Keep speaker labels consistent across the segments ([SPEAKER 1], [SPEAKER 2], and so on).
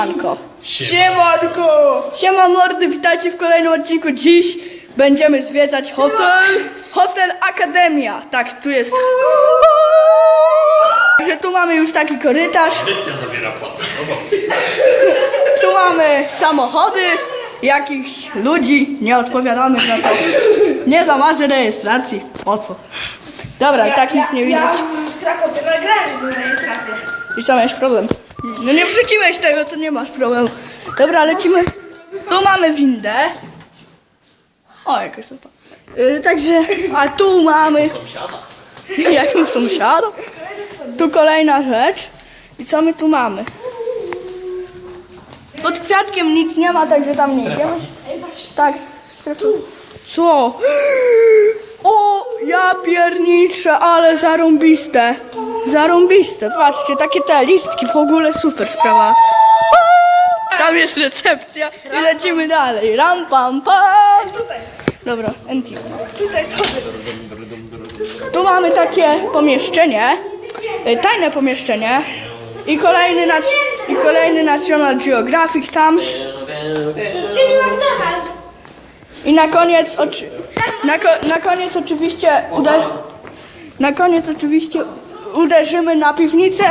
[SPEAKER 1] Siemanko. Siemanko! Siema mordy, witajcie w kolejnym odcinku. Dziś będziemy zwiedzać hotel, hotel Akademia. Tak, tu jest. Także tu mamy już taki korytarz,
[SPEAKER 2] Edycja zabiera płatę. No
[SPEAKER 1] tu mamy samochody, jakichś ludzi, nie odpowiadamy na to. Nie zamarzy rejestracji. Po co? Dobra, i tak nic nie widać.
[SPEAKER 3] Ja w Krakowie nagrałem rejestrację.
[SPEAKER 1] I co miałeś problem? No nie wrzuciłeś tego, to nie masz problemu. Dobra, lecimy. Tu mamy windę. O, jakaś super. Yy, także, a tu mamy...
[SPEAKER 2] Sąsiada.
[SPEAKER 1] Jakim sąsiadą? Tu kolejna rzecz. I co my tu mamy? Pod kwiatkiem nic nie ma, także tam nie idziemy. Tak, strefa. Co? O, ja pierniczę, ale zarąbiste. Zarąbiste, patrzcie, takie te listki, w ogóle super sprawa. Tam jest recepcja i lecimy dalej. Ram, pam, pam. Dobra, NT.
[SPEAKER 3] Tutaj schody.
[SPEAKER 1] Tu mamy takie pomieszczenie, y, tajne pomieszczenie i kolejny, nac- i kolejny National Geographic tam
[SPEAKER 3] Czyli McDonald's.
[SPEAKER 1] i na koniec, oczy- na, ko- na koniec oczywiście uda- na koniec oczywiście uderzymy na piwnicę,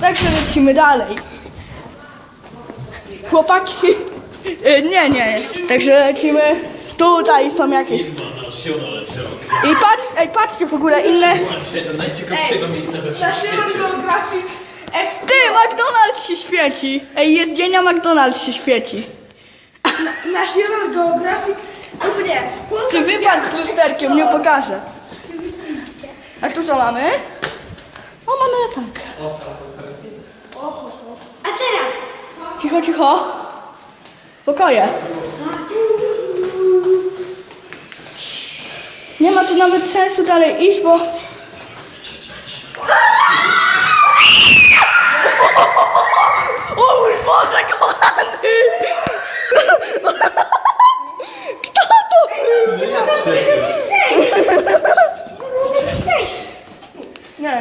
[SPEAKER 1] także lecimy dalej. Chłopaki, y, nie, nie, także lecimy, tutaj są jakieś
[SPEAKER 2] leczyło.
[SPEAKER 1] i patrz, ej, patrzcie w ogóle inne
[SPEAKER 2] najciekawszego miejsca we.
[SPEAKER 3] Geographic
[SPEAKER 1] Ty, McDonald's się świeci! Ej, jest dzień, a McDonald's się świeci.
[SPEAKER 3] National Geographic. Lub nie.
[SPEAKER 1] Ty wypadł z lusterkiem, nie pokażę. A tu co mamy? O, mamy latarkę.
[SPEAKER 3] A teraz.
[SPEAKER 1] Cicho, cicho. Pokoje. Nie ma tu nawet sensu dalej iść, bo...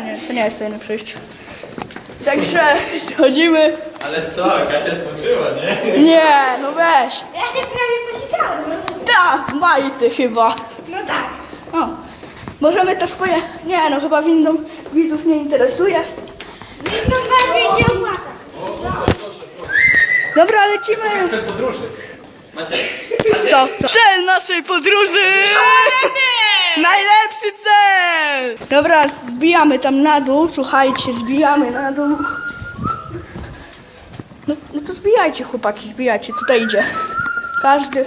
[SPEAKER 1] Nie, to nie jest tajne przejście. Także chodzimy.
[SPEAKER 2] Ale co, Kacia spoczyła, nie?
[SPEAKER 1] Nie, no weź.
[SPEAKER 3] Ja się prawie posikałem.
[SPEAKER 1] Tak, majty chyba.
[SPEAKER 3] No tak.
[SPEAKER 1] O, możemy też poje... Nie, no chyba windą widzów nie interesuje.
[SPEAKER 3] Windą bardziej się opłaca.
[SPEAKER 1] Dobra, lecimy.
[SPEAKER 2] Cel podróży. Macie.
[SPEAKER 1] Co? Cel naszej podróży! Najlepszy cel! Dobra, zbijamy tam na dół. Słuchajcie, zbijamy na dół. No, no to zbijajcie, chłopaki, zbijajcie. Tutaj idzie. Każdy.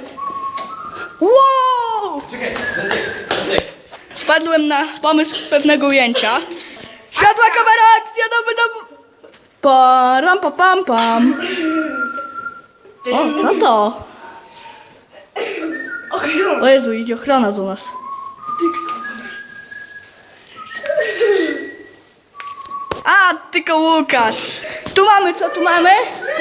[SPEAKER 1] Wow!
[SPEAKER 2] Czekaj, Lecek, Lecek.
[SPEAKER 1] Wpadłem na pomysł pewnego ujęcia. Światła, kamera, akcja, doby, doby. Param, pa, pam, pam. O, co to? O Jezu, idzie ochrona do nas. A, tylko Łukasz. Tu mamy, co tu mamy?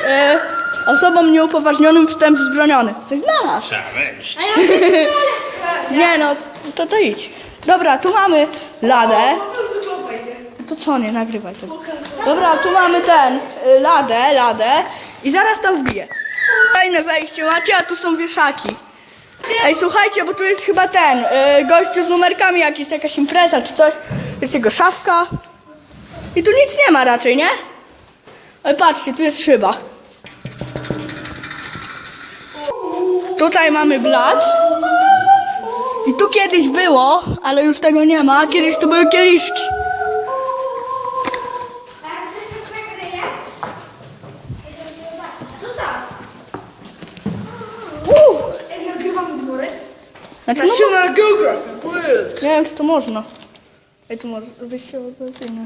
[SPEAKER 1] E, osobom nieupoważnionym wstęp wzbroniony. Coś znalazł. Nie no, to to idź. Dobra, tu mamy ladę.
[SPEAKER 3] Idzie.
[SPEAKER 1] To co, nie nagrywaj tego. Dobra, tu mamy ten, y, ladę, ladę i zaraz tam wbiję. Fajne wejście macie, a tu są wieszaki. Ej, słuchajcie, bo tu jest chyba ten, y, gościu z numerkami, jak jest jakaś impreza czy coś. Jest jego szafka. I tu nic nie ma raczej, nie? Ale patrzcie, tu jest szyba. Tutaj mamy blat. I tu kiedyś było, ale już tego nie ma. Kiedyś tu były kieliszki.
[SPEAKER 3] A ktoś nas nagryje? To co?
[SPEAKER 1] Uh!
[SPEAKER 3] Ej, nagrywamy dworek.
[SPEAKER 1] Znaczy, no,
[SPEAKER 3] National Geographic.
[SPEAKER 1] nie wiem, czy to można. Ej, tu może wyjście ewakuacyjne.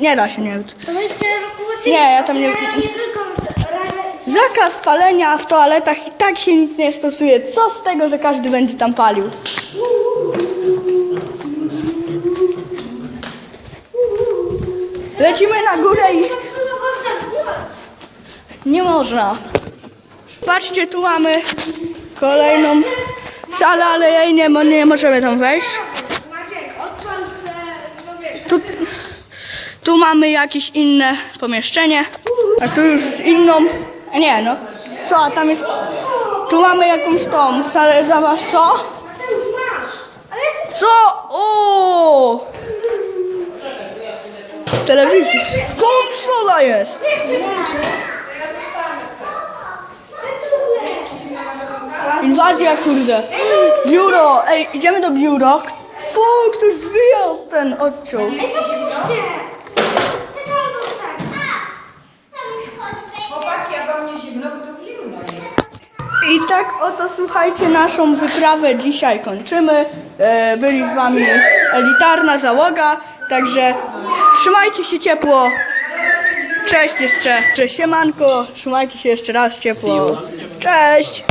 [SPEAKER 1] Nie da się, nie wiem.
[SPEAKER 3] To weźcie ewakuacyjne.
[SPEAKER 1] Nie, ja tam nie-
[SPEAKER 3] nie tylko.
[SPEAKER 1] Zakaz palenia w toaletach i tak się nic nie stosuje. Co z tego, że każdy będzie tam palił? Lecimy na górę i nie można. Patrzcie, tu mamy kolejną salę, ale jej nie, nie możemy tam wejść.
[SPEAKER 3] No.
[SPEAKER 1] Tu, tu mamy jakieś inne pomieszczenie, a tu już z inną Nie no. Co, a tam jest... Tu mamy jakąś tą salę zabaw, co?
[SPEAKER 3] Ale.
[SPEAKER 1] Co? O! Telewizja. Konsola jest!
[SPEAKER 3] Ja chcę...
[SPEAKER 1] Inwazja, kurde. Biuro! Ej, idziemy do biura. Fu, ktoś wyjął ten odciął.
[SPEAKER 3] Ej, to dostać.
[SPEAKER 4] Chłopaki, a wam nie zimno, bo to zimno jest.
[SPEAKER 1] I tak oto słuchajcie, naszą wyprawę dzisiaj kończymy. E, byli z wami elitarna załoga, także trzymajcie się ciepło. Cześć jeszcze. Cześć siemanko, trzymajcie się jeszcze raz ciepło. Cześć.